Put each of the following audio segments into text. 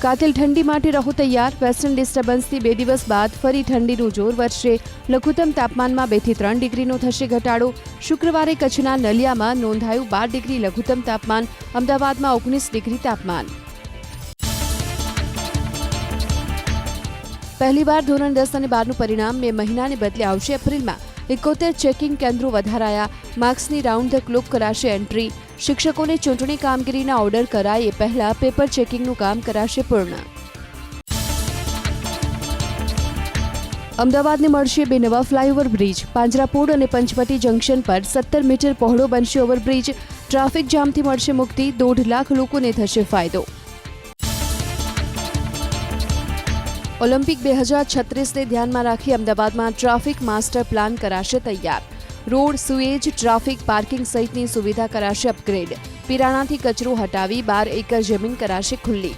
કાતિલ ઠંડી માટે રહો તૈયાર. વેસ્ટર્ન ડિસ્ટર્બન્સથી બે દિવસ બાદ ફરી ઠંડીનું જોર વધશે. લઘુત્તમ તાપમાનમાં બેથી ત્રણ ડિગ્રીનો થશે ઘટાડો. શુક્રવારે કચ્છના નલિયામાં નોંધાયું બાર ડિગ્રી લઘુત્તમ તાપમાન. અમદાવાદમાં ઓગણીસ ડિગ્રી તાપમાન. પહેલીવાર ધોરણ દસ અને બારનું પરિણામ મે મહિનાને બદલે આવશે એપ્રિલમાં. એકોતેર ચેકિંગ કેન્દ્રો વધારાયા. માર્ક્સની રાઉન્ડ ધ ક્લોક કરાશે એન્ટ્રી. શિક્ષકોને ચૂંટણી કામગીરીના ઓર્ડર કરાય એ પહેલા પેપર ચેકિંગનું કામ કરાશે પૂર્ણ. અમદાવાદને મળશે બે નવા ફ્લાયઓવર બ્રિજ. પાંજરાપોળ અને પંચવટી જંકશન પર સત્તર મીટર પહોળો બનશે ઓવરબ્રિજ. ટ્રાફિક જામથી મળશે મુક્તિ. દોઢ લાખ લોકોને થશે ફાયદો. ઓલિમ્પિક બે હજાર છત્રીસને ધ્યાનમાં રાખી અમદાવાદમાં ટ્રાફિક માસ્ટર પ્લાન કરાશે તૈયાર. રોડ, સુએજ, ટ્રાફિક, પાર્કિંગ સહિતની સુવિધા કરાશે અપગ્રેડ. પિરાણાથી કચરો હટાવી બાર એકર જમીન કરાશે ખુલ્લી.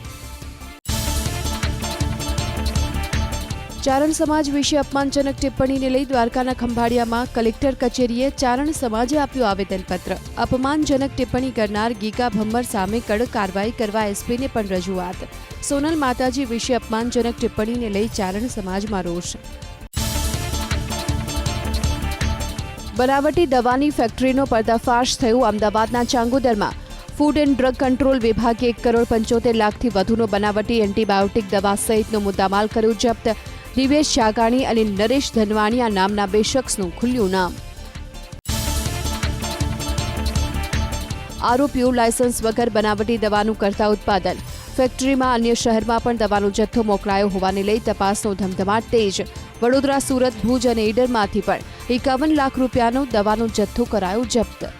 ચારણ સમાજ વિશે અપમાનજનક ટિપ્પણીને લઈ દ્વારકાના ખંભાળિયામાં કલેક્ટર કચેરીએ ચારણ સમાજે આપ્યું આવેદનપત્ર. અપમાનજનક ટિપ્પણી કરનાર ગીગા ભમ્મર સામે કડક કાર્યવાહી કરવા એસપીને પણ રજૂઆત. સોનલ માતાજી વિશે અપમાનજનક ટિપ્પણીને લઈ ચારણ સમાજમાં રોષ. બનાવટી દવાની ફેક્ટરીનો પર્દાફાશ થયું અમદાવાદના ચાંગોદરમાં. ફૂડ એન્ડ ડ્રગ કંટ્રોલ વિભાગે એક કરોડ પંચોતેર લાખથી વધુનો બનાવટી એન્ટીબાયોટિક દવા સહિતનો મુદ્દામાલ કર્યો જપ્ત. દિવેશ જાગાણી અને નરેશ ધનવાણીયા નામના બે શખ્સનું ખુલ્યું નામ. આરોપીઓ લાયસન્સ વગર બનાવટી દવાનું કરતા ઉત્પાદન. ફેક્ટરીમાં અન્ય શહેરમાં પણ દવાનો જથ્થો મોકલાયો હોવાને લઈ તપાસનો ધમધમાટ તેજ. વડોદરા, સુરત, ભુજ અને ઈડરમાંથી પણ એકાવન લાખ રૂપિયાનો દવાનો જથ્થો કરાયો જપ્ત.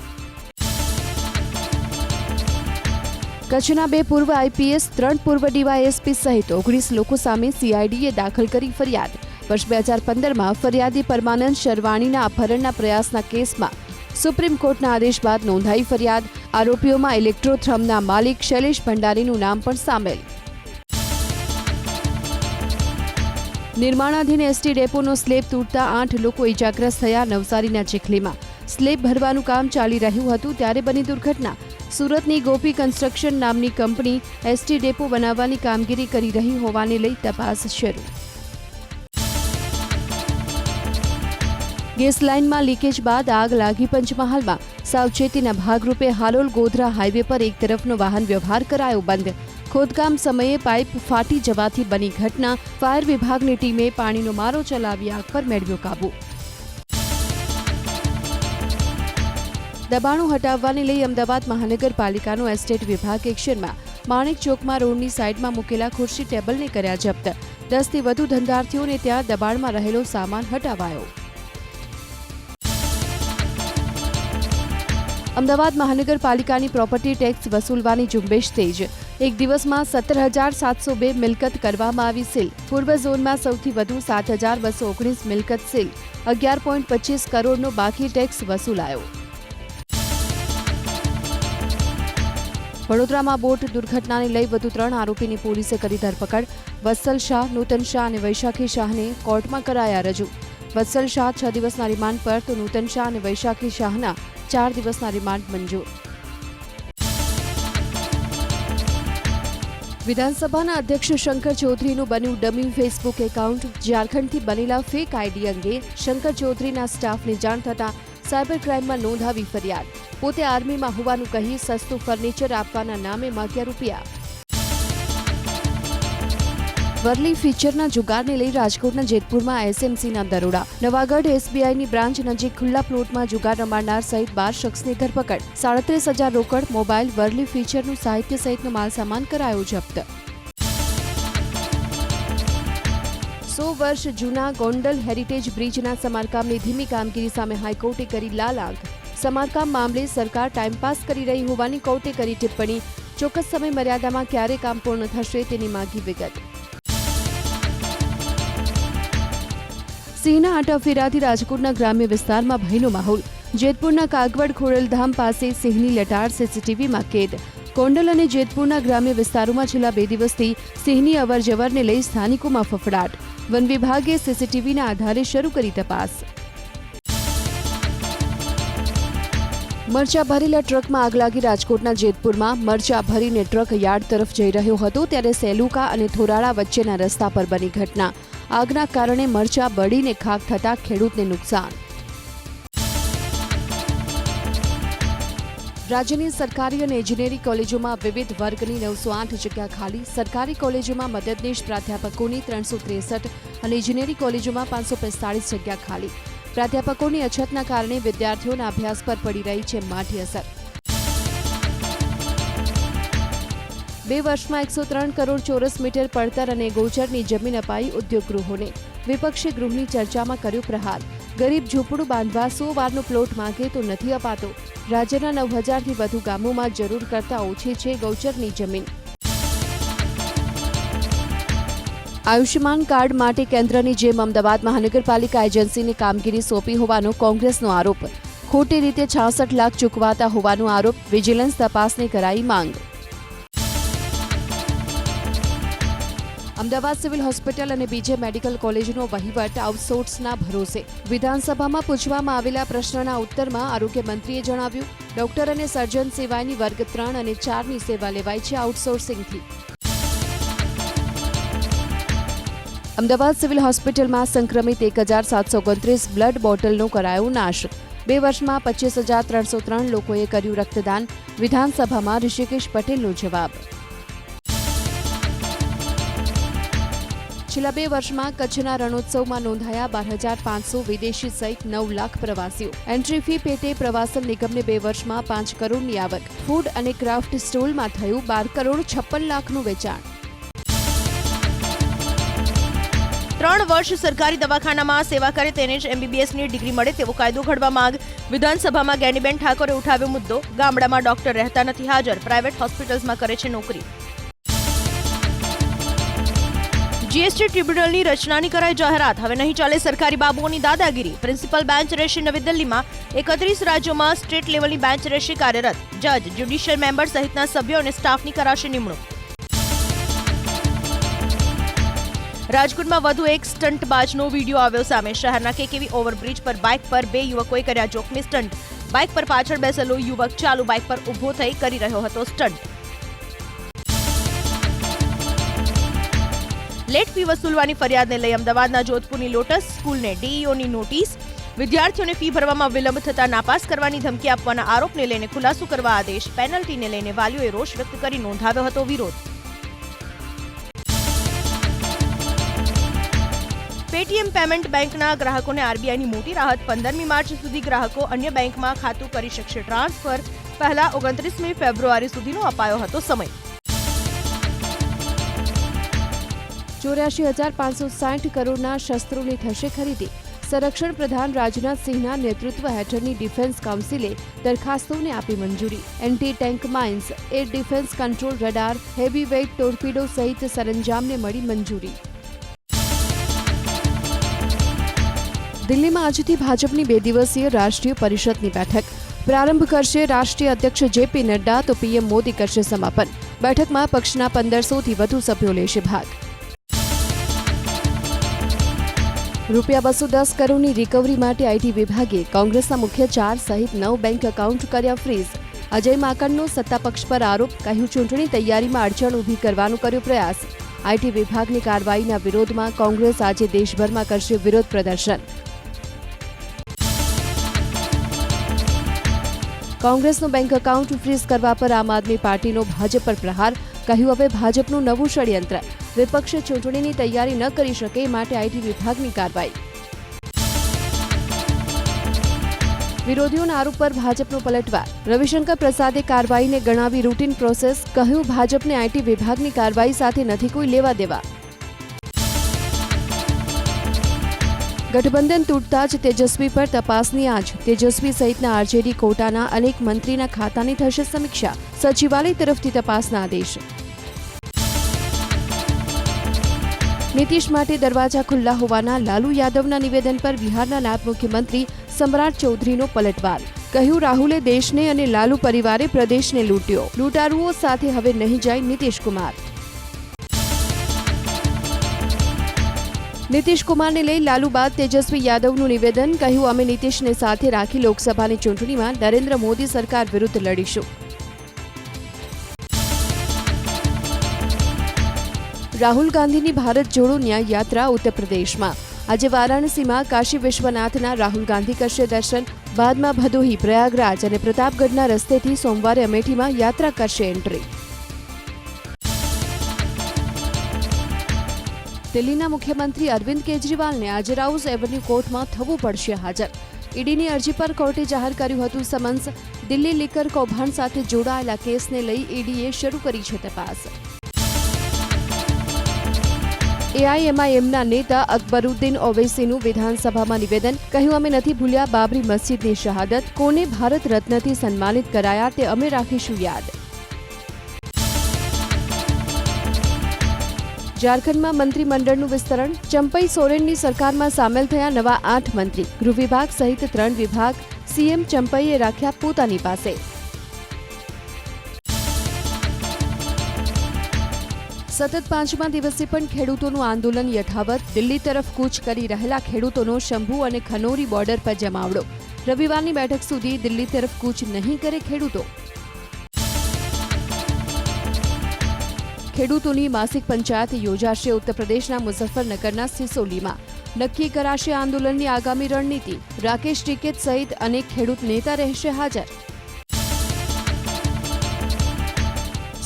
કચ્છના બે પૂર્વ આઈપીએસ, ત્રણ પૂર્વ ડીવાયએસપી સહિત ઓગણીસ લોકો સામે સીઆઈડીએ દાખલ કરી ફરિયાદ. વર્ષ બે હજાર પંદરમાં ફરિયાદી પરમાનંદ શર્વાણીના અપહરણના પ્રયાસના કેસમાં સુપ્રીમ કોર્ટના આદેશ બાદ નોંધાઈ ફરિયાદ. આરોપીઓમાં ઇલેક્ટ્રોથ્રમના માલિક શૈલેષ ભંડારીનું નામ પણ સામેલ. નિર્માણાધીન એસટી ડેપોનો સ્લેબ તૂટતા આઠ લોકો ઇજાગ્રસ્ત થયા નવસારીના ચીખલીમાં. સ્લેબ ભરવાનું કામ ચાલી રહ્યું હતું ત્યારે બની દુર્ઘટના. સુરતની ગોપી કન્સ્ટ્રક્શન નામની કંપની એસટી ડેપો બનાવવાની કામગીરી કરી રહી હોવાને લઈ તપાસ શરૂ. ગેસ લાઇનમાં લીકેજ બાદ આગ લાગી પંચમહાલમાં. સાવચેતીના ભાગરૂપે હાલોલ ગોધરા હાઈવે પર એક તરફનો વાહન વ્યવહાર કરાયો બંધ. ખોદકામ સમયે પાઇપ ફાટી જવાથી બની ઘટના ફાયર વિભાગની ટીમે પાણીનો મારો ચલાવી આગ પર મેળવ્યો કાબુ. દબાણો હટાવવાને લઈ અમદાવાદ મહાનગરપાલિકાનો એસ્ટેટ વિભાગ એક્શનમાં માણેક ચોકમાં રોડની સાઇડમાં મૂકેલા ખુરશી ટેબલને કર્યા જપ્ત. દસથી વધુ ધંધાર્થીઓને ત્યાં દબાણમાં રહેલો સામાન હટાવાયો. અમદાવાદ મહાનગરપાલિકાની પ્રોપર્ટી ટેક્સ વસૂલવાની ઝુંબેશ તેજ. એક દિવસમાં સત્તર હજાર સાતસો બે મિલકત કરવામાં આવી સીલ. પૂર્વ ઝોનમાં સૌથી વધુ સાત હજાર બસો ઓગણીસ મિલકત સીલ. અગિયાર પોઈન્ટ પચીસ કરોડનો બાકી ટેક્સ વસૂલાયો. વડોદરામાં બોટ દુર્ઘટનાને લઈ વધુ ત્રણ આરોપીની પોલીસે કરી ધરપકડ. વત્સલ શાહ, નૂતન શાહ અને વૈશાખી શાહને કોર્ટમાં કરાયા રજૂ. વત્સલ શાહ છ દિવસના રિમાન્ડ પર, તો નૂતન શાહ અને વૈશાખી શાહના ચાર દિવસના રિમાન્ડ મંજૂર. વિધાનસભાના અધ્યક્ષ શંકર ચૌધરીનું બન્યું ડમી ફેસબુક એકાઉન્ટ. ઝારખંડથી બનેલા ફેક આઈડી અંગે શંકર ચૌધરીના સ્ટાફને જાણ થતાં સાયબર ક્રાઇમમાં નોંધાવી ફરિયાદ. પોતે આર્મીમાં હોવાનું કહી સસ્તું ફર્નિચર આપવાના નામે માગ્યા રૂપિયા. વરલી ફીચરના જુગારને લઈ રાજકોટના જેતપુરમાં એસએમસીના દરોડા. નવાગઢ એસબીઆઈની બ્રાન્ચ નજીક ખુલ્લા પ્લોટમાં જુગાર રમાડનાર સહિત બાર શખ્સની ધરપકડ. સાડત્રીસ હજાર રોકડ, મોબાઈલ, વરલી ફીચરનું સાહિત્ય સહિતનો માલસામાન કરાયો જપ્ત. સો વર્ષ જૂના ગોંડલ હેરિટેજ બ્રિજના સમારકામની ધીમી કામગીરી સામે હાઈકોર્ટે કરી લાલ આંખ સમારકામ મામલે સરકાર ટાઈમપાસ કરી રહી હોવાની કૌતે કરી ટિપ્પણી. ચોક્કસ સમય મર્યાદામાં ક્યારે કામ પૂર્ણ થશે તેની માગી વિગત. સિંહના આટાફેરાથી રાજકોટના ગ્રામ્ય વિસ્તારમાં ભયનો માહોલ. જેતપુરના કાગવડ ખોડલધામ પાસે સિંહની લટાર સીસીટીવીમાં કેદ. કોંડલ અને જેતપુરના ગ્રામ્ય વિસ્તારોમાં છેલ્લા બે દિવસથી સિંહની અવરજવરને લઈ સ્થાનિકોમાં ફફડાટ. વન વિભાગે સીસીટીવીના આધારે શરૂ કરી તપાસ. મરચા ભરેલા ટ્રકમાં આગ લાગી રાજકોટના જેતપુરમાં મરચા ભરીને ટ્રક યાર્ડ તરફ જઈ રહ્યો હતો ત્યારે સેલુકા અને થોરાળા વચ્ચેના રસ્તા પર બની ઘટના. આગના કારણે મરચા બળીને ખાક થતા ખેડૂતને નુકસાન. રાજ્યની સરકારી અને ઇજનેરી કોલેજોમાં વિવિધ વર્ગની નવસો આઠ જગ્યા ખાલી, સરકારી કોલેજોમાં મદદનીશ પ્રાધ્યાપકોની ત્રણસો ત્રેસઠ અને ઇજનેરી કોલેજોમાં પાંચસો પિસ્તાળીસ જગ્યા ખાલી. પ્રાધ્યાપકોની અછતના કારણે વિદ્યાર્થીઓના અભ્યાસ પર પડી રહી છે માઠી અસર. બે વર્ષમાં એકસો ત્રણ કરોડ ચોરસ મીટર પડતર અને ગોચરની જમીન અપાઈ ઉદ્યોગ ગૃહોને વિપક્ષે ગૃહની ચર્ચામાં કર્યો પ્રહાર. ગરીબ ઝૂંપડું બાંધવા સો વારનો પ્લોટ માંગે તો નથી અપાતો. રાજ્યના નવ હજારથી વધુ ગામોમાં જરૂર કરતાં ઓછી છે ગૌચરની જમીન. આયુષ્યમાન કાર્ડ માટે કેન્દ્રની જેમ અમદાવાદ મહાનગરપાલિકા એજન્સીને કામગીરી સોંપી હોવાનો કોંગ્રેસનો આરોપ. ખોટી રીતે છાસઠ લાખ ચૂકવાતા હોવાનો આરોપ, વિજિલન્સ તપાસની કરાઈ માંગ. અમદાવાદ સિવિલ હોસ્પિટલ અને બીજે મેડિકલ કોલેજનો વહીવટ આઉટસોર્સના ભરોસે. વિધાનસભામાં પૂછવામાં આવેલા પ્રશ્નના ઉત્તરમાં આરોગ્ય મંત્રીએ જણાવ્યું, ડોક્ટર અને સર્જન સેવાની વર્ગ ત્રણ અને ચારની સેવા લેવાય છે આઉટસોર્સિંગથી. અમદાવાદ સિવિલ હોસ્પિટલમાં સંક્રમિત એક હજાર સાતસો ઓગણત્રીસ બ્લડ બોટલનો કરાયો નાશ. બે વર્ષમાં પચીસ હજાર ત્રણસો ત્રણ લોકોએ કર્યું રક્તદાન. વિધાનસભામાં ઋષિકેશ પટેલનો જવાબ. છેલ્લા બે વર્ષમાં કચ્છના રણોત્સવમાં નોંધાયા બાર હજાર પાંચસો વિદેશી સહિત નવ લાખ પ્રવાસીઓ. એન્ટ્રી ફી પેટે પ્રવાસન નિગમને બે વર્ષમાં પાંચ કરોડની આવક. ફૂડ અને ક્રાફ્ટ સ્ટોલમાં થયું બાર કરોડ છપ્પન લાખનું વેચાણ. ત્રણ વર્ષ સરકારી દવાખાનામાં સેવા કરે તેને જ એમબીબીએસની ડિગ્રી મળે તેવો કાયદો ઘડવા માંગ. વિધાનસભામાં જ્ઞાનીબેન ઠાકોરે ઉઠાવ્યો મુદ્દો. ગામડામાં ડોક્ટર રહેતા નથી હાજર. પ્રાઇવેટ હોસ્પિટલ્સમાં કરે છે નોકરી. જીએસટી ટ્રિબ્યુનલની રચનાની કરાઈ જાહેરાત. હવે નહીં ચાલે સરકારી બાબુઓની દાદાગીરી. પ્રિન્સિપલ બેન્ચ રહેશે નવી દિલ્હીમાં. એકત્રીસ રાજ્યોમાં સ્ટેટ લેવલની બેન્ચ રહેશે કાર્યરત. જજ, જ્યુડિશિયલ મેમ્બર સહિતના સભ્યો અને સ્ટાફની કરાશે નિમણૂક. રાજકોટમાં વધુ એક સ્ટંટબાજનો વીડિયો આવ્યો સામે. શહેરના કેકેવી ઓવરબ્રિજ પર બાઇક પર બે યુવકોએ કર્યા જોખમી સ્ટંટ. બાઇક પર પાછળ બેસેલો યુવક ચાલુ બાઇક પર ઊભો થઈ કરી રહ્યો હતો સ્ટંટ. લેટ ફી વસૂલવાની ફરિયાદને લઈ અમદાવાદના જોધપુરની લોટસ સ્કૂલને ડીઈઓની નોટિસ. વિદ્યાર્થીઓને ફી ભરવામાં વિલંબ થતા નાપાસ કરવાની ધમકી આપવાના આરોપને લઈને ખુલાસો કરવા આદેશ. પેનલ્ટીને લઈને વાલીઓએ રોષ વ્યક્ત કરી નોંધાવ્યો હતો વિરોધ. પેટીએમ પેમેન્ટ બેંકના ગ્રાહકોને આરબીઆઈની મોટી રાહત પંદરમી માર્ચ સુધી ગ્રાહકો અન્ય બેંકમાં ખાતું કરી શકશે. ટ્રાન્સફર પહેલા ઓગણત્રીસમી ફેબ્રુઆરી સુધીનો અપાયો હતો સમય. ચોર્યાસી હજાર પાંચસો સાઠ કરોડના શસ્ત્રોની થશે ખરીદી. સંરક્ષણ પ્રધાન રાજનાથ સિંહના નેતૃત્વ હેઠળની ડિફેન્સ કાઉન્સિલે દરખાસ્તોને આપી મંજૂરી. Anti tank mines, air defence control radar heavy weight torpedo સહિત સરંજામને મળી મંજૂરી. દિલ્હીમાં આજથી ભાજપની બે દિવસીય રાષ્ટ્રીય પરિષદની બેઠક. પ્રારંભ કરશે રાષ્ટ્રીય અધ્યક્ષ જેપી નડ્ડા, તો પીએમ મોદી કરશે સમાપન. બેઠકમાં પક્ષના પંદરસોથી વધુ સભ્યો લેશે ભાગ. રૂપિયા બસો દસ કરોડની રિકવરી માટે આઈટી વિભાગે કોંગ્રેસના મુખ્ય ચાર સહિત નવ બેંક એકાઉન્ટ કર્યા ફ્રીઝ અજય માકનનો સત્તાપક્ષ પર આરોપ કહ્યું, ચૂંટણી તૈયારીમાં અડચણ ઊભી કરવાનો કર્યો પ્રયાસ. આઈટી વિભાગની કાર્યવાહીના વિરોધમાં કોંગ્રેસ આજે દેશભરમાં કરશે વિરોધ પ્રદર્શન. કોંગ્રેસનું બેંક એકાઉન્ટ ફ્રીઝ કરવા પર આમ આદમી પાર્ટીનો ભાજપ પર પ્રહાર. કહ્યું, હવે ભાજપનું નવું ષડયંત્ર. વિપક્ષ ચૂંટણીની તૈયારી ન કરી શકે માટે આઈટી વિભાગની કાર્યવાહી. વિરોધીઓના આરોપ પર ભાજપનો પલટવાર. રવિશંકર પ્રસાદે કાર્યવાહીને ગણાવી રૂટીન પ્રોસેસ. કહ્યું, ભાજપને આઈટી વિભાગની કાર્યવાહી સાથે નથી કોઈ લેવા દેવા. ગઠબંધન તૂટતા જ તેજસ્વી પર તપાસની આજ તેજસ્વી સહિતના આરજેડી કોટાના અનેક મંત્રીના ખાતાની થશે સમીક્ષા. સચિવાલય તરફથી તપાસના આદેશ. નીતિશ માટે દરવાજા ખુલ્લા હોવાના લાલુ યાદવના નિવેદન પર બિહારના નાયબ મુખ્યમંત્રી સમ્રાટ ચૌધરીનો પલટવાર. કહ્યું, રાહુલે દેશને અને લાલુ પરિવારે પ્રદેશને લૂંટ્યો. લૂંટારુઓ સાથે હવે નહીં જાય નીતિશ કુમાર. નીતિશ કુમારને લઈ લાલુ બાદ તેજસ્વી યાદવનું નિવેદન, કહ્યું, અમે નીતિશને સાથે રાખી લોકસભાની ચૂંટણીમાં નરેન્દ્ર મોદી સરકાર વિરુદ્ધ લડીશું. રાહુલ ગાંધીની ભારત જોડો ન્યાય યાત્રા ઉત્તર પ્રદેશમાં. આજે વારાણસીમાં કાશી વિશ્વનાથના રાહુલ ગાંધી કરશે દર્શન, બાદમાં ભદોહી પ્રયાગરાજ અને પ્રતાપગઢના રસ્તેથી સોમવારે અમેઠીમાં યાત્રા કરશે એન્ટ્રી. દિલ્હીના મુખ્યમંત્રી અરવિંદ કેજરીવાલને આજે રાઉસ એવન્યુ કોર્ટમાં થવું પડશે હાજર. ઈડીની અરજી પર કોર્ટે જાહેર કર્યું હતું સમન્સ. દિલ્હી લીકર કૌભાંડ સાથે જોડાયેલા કેસને લઈ ઈડીએ શરૂ કરી છે તપાસ. એઆઈએમઆઈએમના નેતા અકબરુદ્દીન ઓવૈસીનું વિધાનસભામાં નિવેદન. કહ્યું, અમે નથી ભૂલ્યા બાબરી મસ્જિદની શહાદત. કોને ભારત રત્નથી સન્માનિત કરાયા તે અમે રાખીશું યાદ. ઝારખંડમાં મંત્રીમંડળનું વિસ્તરણ, ચંપઈ સોરેનની સરકારમાં સામેલ થયા નવા આઠ મંત્રી. ગૃહ વિભાગ સહિત ત્રણ વિભાગ સીએમ ચંપઈએ રાખ્યા પોતાની પાસે. સતત પાંચમા દિવસે પણ ખેડૂતોનું આંદોલન યથાવત. દિલ્હી તરફ કૂચ કરી રહેલા ખેડૂતોનો શંભુ અને ખનોરી બોર્ડર પર જમાવડો. રવિવારની બેઠક સુધી દિલ્હી તરફ કૂચ નહીં કરે ખેડૂતો. ખેડૂતોની માસિક પંચાયત યોજાશે ઉત્તર પ્રદેશના મુઝફ્ફરનગરના સિસોલીમાં. નક્કી કરાશે આંદોલનની આગામી રણનીતિ. રાકેશ ટિકેત સહિત અનેક ખેડૂત નેતા રહેશે હાજર.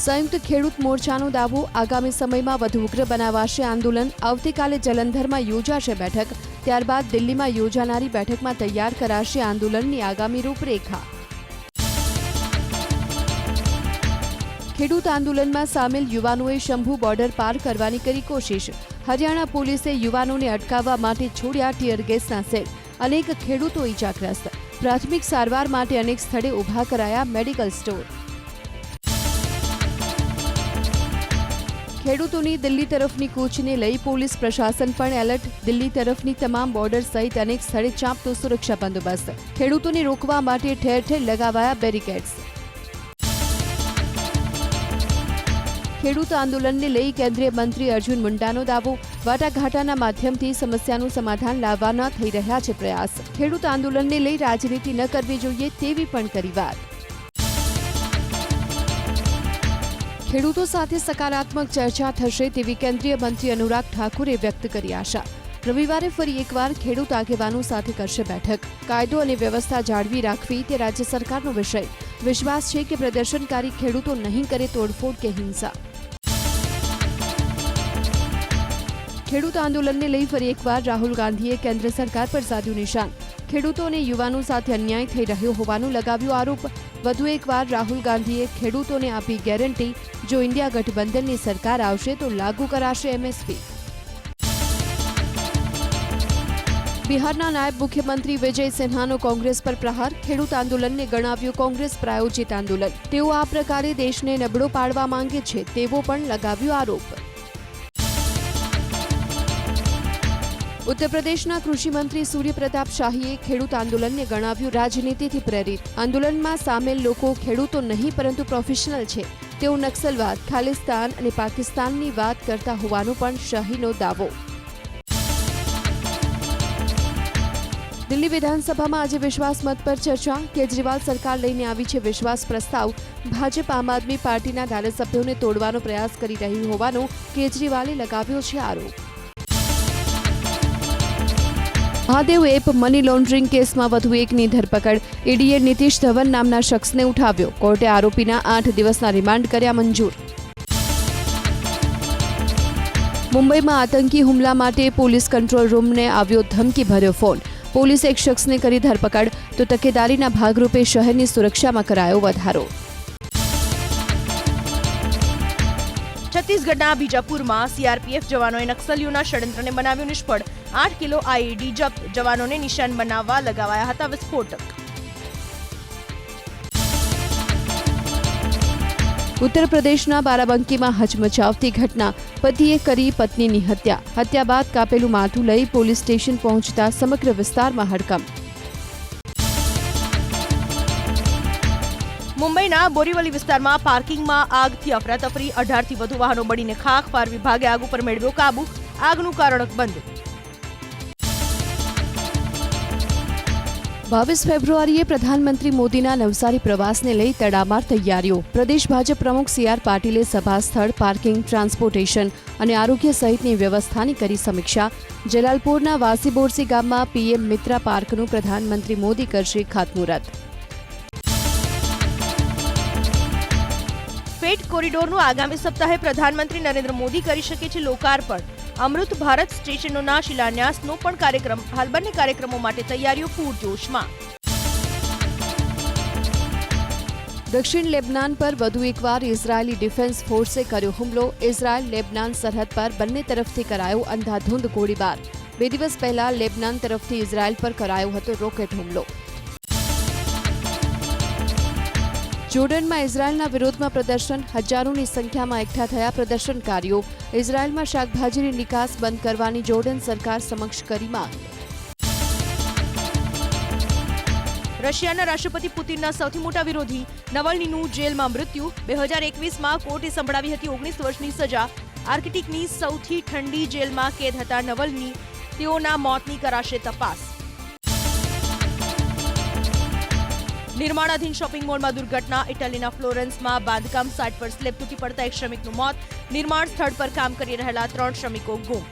સંયુક્ત ખેડૂત મોરચાનો દાવો આગામી સમયમાં વધુ ઉગ્ર બનાવાશે આંદોલન. આવતીકાલે જલંધરમાં યોજાશે બેઠક. ત્યારબાદ દિલ્હીમાં યોજાનારી બેઠકમાં તૈયાર કરાશે આંદોલનની આગામી રૂપરેખા. ખેડૂત આંદોલનમાં સામેલ યુવાનોએ શંભુ બોર્ડર પાર કરવાની કરી કોશિશ. હરિયાણા પોલીસે યુવાનોને અટકાવવા માટે છોડ્યા ટીયર ગેસના સેલ. અનેક ખેડૂતો ઇજાગ્રસ્ત પ્રાથમિક સારવાર માટે અનેક સ્થળે ઊભા કરાયા મેડિકલ સ્ટોર. ખેડૂતોની દિલ્હી તરફની કૂચને લઈ પોલીસ પ્રશાસન પણ એલર્ટ. દિલ્હી તરફની તમામ બોર્ડર સહિત અનેક સ્થળે ચાંપતો સુરક્ષા બંદોબસ્ત. ખેડૂતોને રોકવા માટે ઠેર ઠેર લગાવાયા બેરિકેડ્સ. ખેડૂત આંદોલનને લઈ કેન્દ્રીય મંત્રી અર્જુન મુંડાનો દાવો. વાટાઘાટાના માધ્યમથી સમસ્યાનું સમાધાન લાવવાના થઈ રહ્યા છે પ્રયાસ. ખેડૂત આંદોલનને લઈ રાજનીતિ ન કરવી જોઈએ તેવી પણ કરી વાત. ખેડૂતો સાથે સકારાત્મક ચર્ચા થશે તેવી કેન્દ્રીય મંત્રી અનુરાગ ઠાકુરે વ્યક્ત કરી આશા. રવિવારે ફરી એકવાર ખેડૂત આગેવાનો સાથે કરશે બેઠક. કાયદો અને વ્યવસ્થા જાળવી રાખવી તે રાજ્ય સરકારનો વિષય. વિશ્વાસ છે કે પ્રદર્શનકારી ખેડૂતો નહીં કરે તોડફોડ કે હિંસા. ખેડૂત આંદોલનને લઈ ફરી એકવાર રાહુલ ગાંધીએ કેન્દ્ર સરકાર પર સાધ્યું નિશાન. ખેડૂતો અને યુવાનો સાથે અન્યાય થઈ રહ્યો હોવાનું લગાવ્યો આરોપ. વધુ એકવાર રાહુલ ગાંધીએ ખેડૂતોને આપી ગેરંટી. જો ઇન્ડિયા ગઠબંધનની સરકાર આવશે તો લાગુ કરાશે એમએસપી. બિહારના નાયબ મુખ્યમંત્રી વિજય સિન્હાનો કોંગ્રેસ પર પ્રહાર. ખેડૂત આંદોલનને ગણાવ્યું કોંગ્રેસ પ્રાયોજિત આંદોલન. તેઓ આ પ્રકારે દેશને નબળો પાડવા માંગે છે તેવો પણ લગાવ્યો આરોપ. ઉત્તર પ્રદેશના કૃષિ મંત્રી સૂર્યપ્રતાપ શાહીએ ખેડૂત આંદોલનને ગણાવ્યું રાજનીતિથી પ્રેરિત. આંદોલનમાં સામેલ લોકો ખેડૂતો નહીં, પરંતુ પ્રોફેશનલ છે. તેઓ નક્સલવાદ, ખાલિસ્તાન અને પાકિસ્તાનની વાત કરતા હોવાનો પણ શાહીનો દાવો. દિલ્હી વિધાનસભામાં આજે વિશ્વાસ મત પર ચર્ચા. કેજરીવાલ સરકાર લઈને આવી છે વિશ્વાસ પ્રસ્તાવ. ભાજપ આમ આદમી પાર્ટીના ધારાસભ્યોને તોડવાનો પ્રયાસ કરી રહી હોવાનો કેજરીવાલે લગાવ્યો છે આરોપ. મહાદેવ એપ મની લોન્ડરિંગ કેસમાં વધુ એકની ધરપકડ. ઈડીએ નીતિશ ધવન નામના શખ્સને ઉઠાવ્યો. કોર્ટે આરોપીના આઠ દિવસના રિમાન્ડ કર્યા મંજૂર. મુંબઈમાં આતંકી હુમલા માટે પોલીસ કંટ્રોલ રૂમને આવ્યો ધમકી ભર્યો ફોન. પોલીસે એક શખ્સને કરી ધરપકડ. તો તકેદારીના ભાગરૂપે શહેરની સુરક્ષામાં કરાયો વધારો. છત્તીસગઢના બીજાપુરમાં સીઆરપીએફ જવાનોએ નક્સલીઓના ષડયંત્રને બનાવ્યું નિષ્ફળ. આઠ કિલો આઈઈડી જપ્ત. જવાનોને નિશાન બનાવવા લગાવાયા હતા વિસ્ફોટક. ઉત્તર પ્રદેશના બારાબંકીમાં હચમચાવતી ઘટના. પતિએ કરી પત્નીની હત્યા. હત્યા બાદ કાપેલું માથું લઈ પોલીસ સ્ટેશન પહોંચતા સમગ્ર વિસ્તારમાં હડકંપ. મુંબઈના બોરીવલી વિસ્તારમાં પાર્કિંગમાં આગથી અફરાતફરી અઢારથી વધુ વાહનો બળીને ખાખ ફાર વિભાગે આગ ઉપર મેળવ્યો કાબુ. આગનું કારણક બંધ. બાવીસ ફેબ્રુઆરીએ પ્રધાનમંત્રી મોદીના નવસારી પ્રવાસને લઈ તડામાર તૈયારીઓ. પ્રદેશ ભાજપ પ્રમુખ સી આર પાટીલે સભા સ્થળ પાર્કિંગ, ટ્રાન્સપોર્ટેશન અને આરોગ્ય સહિતની વ્યવસ્થાની કરી સમીક્ષા. જલાલપુરના વાસીબોરસી ગામમાં પીએમ મિત્રા પાર્કનું પ્રધાનમંત્રી મોદી કરશે ખાતમુહૂર્ત. ફેટ કોરિડોરનું આગામી સપ્તાહે પ્રધાનમંત્રી નરેન્દ્ર મોદી કરી શકે છે લોકાર્પણ. અમૃત ભારત સ્ટેશનોના શિલાન્યાસનો પણ કાર્યક્રમ, હાલ બંને કાર્યક્રમો માટે તૈયારીઓ પૂરજોશમાં. દક્ષિણ લેબનાન પર વધુ એકવાર ઇઝરાયેલી ડિફેન્સ ફોર્સે કર્યો હુમલો. ઇઝરાયેલ લેબનાન સરહદ પર બંને તરફથી કરાયો અંધાધૂંધ ગોળીબાર. બે દિવસ પહેલા લેબનાન તરફથી ઇઝરાયેલ પર કરાયો હતો રોકેટ હુમલો. જોર્ડનમાં ઇઝરાયલના વિરોધમાં પ્રદર્શન, હજારોની સંખ્યામાં એકઠા થયા પ્રદર્શનકારીઓ. ઇઝરાયલમાં શાકભાજીની નિકાસ બંધ કરવાની જોર્ડન સરકાર સમક્ષ કરી માંગ. રશિયાના રાષ્ટ્રપતિ પુતિનના સૌથી મોટા વિરોધી, નવલનીનું જેલમાં મૃત્યુ. બે હજાર એકવીસમાં કોર્ટે સંભળાવી હતી ઓગણીસ વર્ષની સજા. આર્કિટિકની સૌથી ઠંડી જેલમાં કેદ હતા નવલની. તેઓના મોતની કરાશે તપાસ. નિર્માણાધીન શોપિંગ મોલમાં દુર્ઘટના. ઇટાલીના ફ્લોરેન્સમાં બાંધકામ સાઇટ પર સ્લેબ તૂટી પડતા એક શ્રમિકનું મોત. નિર્માણ સ્થળ પર કામ કરી રહેલા ત્રણ શ્રમિકો ગુમ.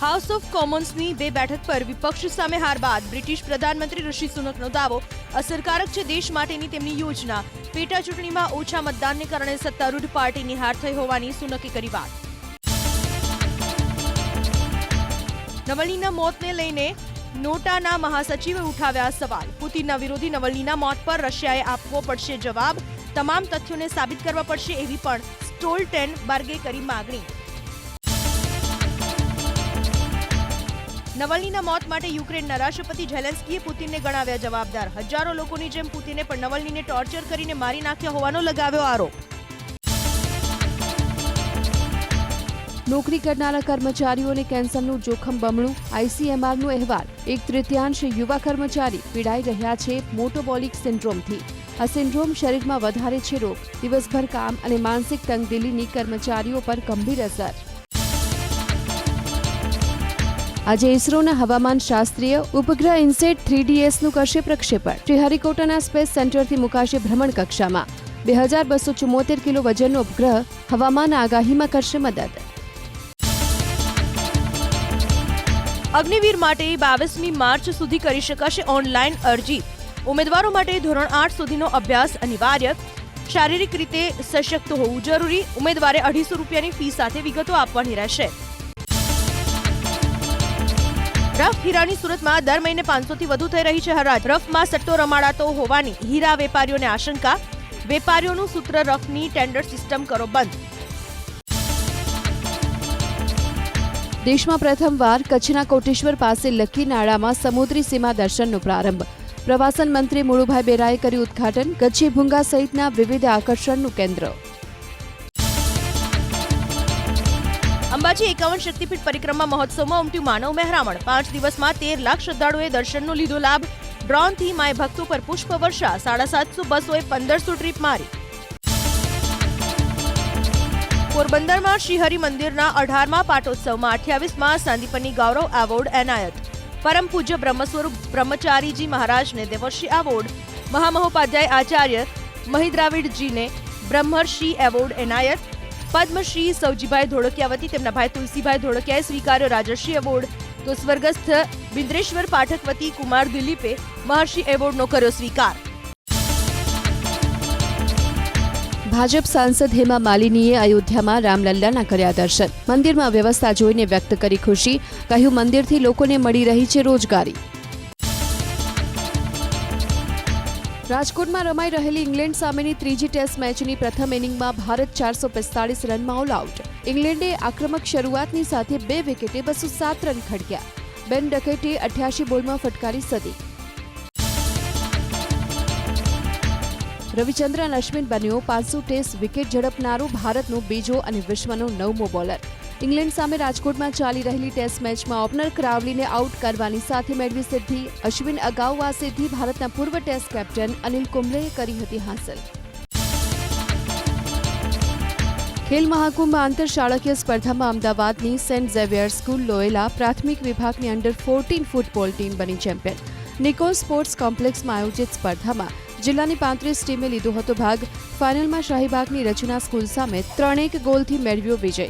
હાઉસ ઓફ કોમન્સની બે બેઠક પર વિપક્ષ સામે હાર બાદ બ્રિટિશ પ્રધાનમંત્રી ઋષિ સુનકનો દાવો. અસરકારક છે દેશ માટેની તેમની યોજના. પેટા ચૂંટણીમાં ઓછા મતદાનને કારણે સત્તારૂઢ પાર્ટીની હાર થઈ હોવાની સુનકે કરી વાત. નવલીના મોતને લઈને નોટાના મહાસચિવે ઉઠાવ્યા સવાલ. પુતિનના વિરોધી નવલનીના મોત પર રશિયાએ આપવો પડશે જવાબ. તમામ તથ્યોને સાબિત કરવા પડશે એવી પણ સ્ટોલટેન બાર્ગે કરી માગણી. નવલનીના મોત માટે યુક્રેનના રાષ્ટ્રપતિ ઝેલેન્સ્કીએ પુતિનને ગણાવ્યા જવાબદાર. હજારો લોકોની જેમ પુતિને પણ નવલનીને ટોર્ચર કરીને મારી નાખ્યા હોવાનો લગાવ્યો આરોપ. નોકરી કરનારા કર્મચારીઓને કેન્સરનું જોખમ બમણું આઈસીએમઆરનો અહેવાલ. એક તૃતીયાંશ યુવા કર્મચારી પીડાઈ રહ્યા છે મોટોબોલિક સિન્ડ્રોમથી. આ સિન્ડ્રોમ શરીરમાં વધારે છે રોગ દિવસભર કામ અને માનસિક તંગદિલીની કર્મચારીઓ પર ગંભીર અસર. આજે ઇસરોના હવામાન શાસ્ત્રીય ઉપગ્રહ ઇન્સેટ થ્રી ડીએસનું કરશે પ્રક્ષેપણ. શ્રીહરિકોટાના સ્પેસ સેન્ટરથી મુકાશે ભ્રમણ કક્ષામાં. બે હજાર બસો ચુમ્મોતેર કિલો વજનનો ઉપગ્રહ હવામાન આગાહીમાં કરશે મદદ. અગ્નિવીર માટે બાવીસમી માર્ચ સુધી કરી શકાશે ઓનલાઈન અરજી. ઉમેદવારો માટે ધોરણ આઠ સુધીનો અભ્યાસ અનિવાર્ય. શારીરિક રીતે સશક્ત હોવું જરૂરી. ઉમેદવારે અઢીસો રૂપિયાની ફી સાથે વિગતો આપવાની રહેશે. રફ હીરાની સુરતમાં દર મહિને પાંચસોથી વધુ થઈ રહી છે હરાજ. રફમાં સટ્ટો રમાડાતો હોવાની હીરા વેપારીઓને આશંકા. વેપારીઓનું સૂત્ર રફની ટેન્ડર સિસ્ટમ કરો બંધ. દેશમાં પ્રથમવાર કચ્છના કોટેશ્વર પાસે લક્કી નાળામાં સમુદ્રી સીમા દર્શનનો પ્રારંભ. પ્રવાસન મંત્રી મુળુભાઈ બેરાએ કર્યું ઉદ્ઘાટન, કચ્છી ભૂંગા સહિતના વિવિધ આકર્ષણનું કેન્દ્ર. અંબાજી એકાવન શક્તિપીઠ પરિક્રમા મહોત્સવમાં ઉમટ્યું માનવ મહેરામણ. પાંચ દિવસમાં તેર લાખ શ્રદ્ધાળુઓએ દર્શનનો લીધો લાભ. ડ્રોનથી માય ભક્તો પર પુષ્પ વર્ષા. સાડા સાતસો બસોએ પંદરસો ટ્રીપ મારી. પોરબંદરમાં શ્રીહરિ મંદિરના અઢારમા પાટોત્સવમાં અઠ્યાવીસમાં સાંદીપની ગૌરવ એવોર્ડ એનાયત. પરમ પૂજ્ય બ્રહ્મસ્વરૂપ બ્રહ્મચારીજી મહારાજને દેવર્ષિ એવોર્ડ. મહામહોપાધ્યાય આચાર્ય મહિદ્રાવિડજીને બ્રહ્મર્ષિ એવોર્ડ એનાયત. પદ્મશ્રી સૌજીભાઈ ધોળકિયા વતી તેમના ભાઈ તુલસીભાઈ ધોળકિયાએ સ્વીકાર્યો રાજર્ષિ એવોર્ડ. તો સ્વર્ગસ્થ બિન્દ્રેશ્વર પાઠક વતી કુમાર દિલીપે મહર્ષિ એવોર્ડનો કર્યો સ્વીકાર. ભાજપ સાંસદ હેમા માલિનીએ અયોધ્યામાં રામલલ્લાના કર્યા દર્શન. મંદિરમાં વ્યવસ્થા જોઈને વ્યક્ત કરી ખુશી. કહ્યું, મંદિરથી લોકોને મળી રહી છે રોજગારી. રાજકોટમાં રમાઈ રહેલી ઇંગ્લેન્ડ સામેની ત્રીજી ટેસ્ટ મેચની પ્રથમ ઇનિંગમાં ભારત ચારસો પિસ્તાળીસ રનમાં ઓલ આઉટ. ઇંગ્લેન્ડે આક્રમક શરૂઆતની સાથે બે વિકેટે બસો સાત રન ખડક્યા. બેન ડકેટે અઠ્યાસી બોલમાં ફટકારી સદી. રવિચંદ્રન અશ્વિન બન્યો પાંચસો ટેસ્ટ વિકેટ ઝડપનારો ભારતનો બીજો અને વિશ્વનો નવમો બોલર. ઇંગ્લેન્ડ સામે રાજકોટમાં ચાલી રહેલી ટેસ્ટ મેચમાં ઓપનર ક્રાવલીને આઉટ કરવાની સાથે મેળવી સિદ્ધિ. અશ્વિન અગાઉ આ સિદ્ધિ ભારતના પૂર્વ ટેસ્ટ કેપ્ટન અનિલ કુંબલેએ કરી હતી હાંસલ. ખેલ મહાકુંભ આંતરશાળકીય સ્પર્ધામાં અમદાવાદની સેન્ટ ઝેવિયર સ્કૂલ લોયેલા પ્રાથમિક વિભાગની અંડર ફોર્ટીન ફૂટબોલ ટીમ બની ચેમ્પિયન. નિકોલ સ્પોર્ટ્સ કોમ્પ્લેક્સમાં આયોજિત સ્પર્ધામાં જિલ્લાની પાંત્રીસ ટીમે લીધો હતો ભાગ. ફાઇનલમાં શાહીબાગની રચના સ્કૂલ સામે ત્રણેક ગોલથી મેળવ્યો વિજય.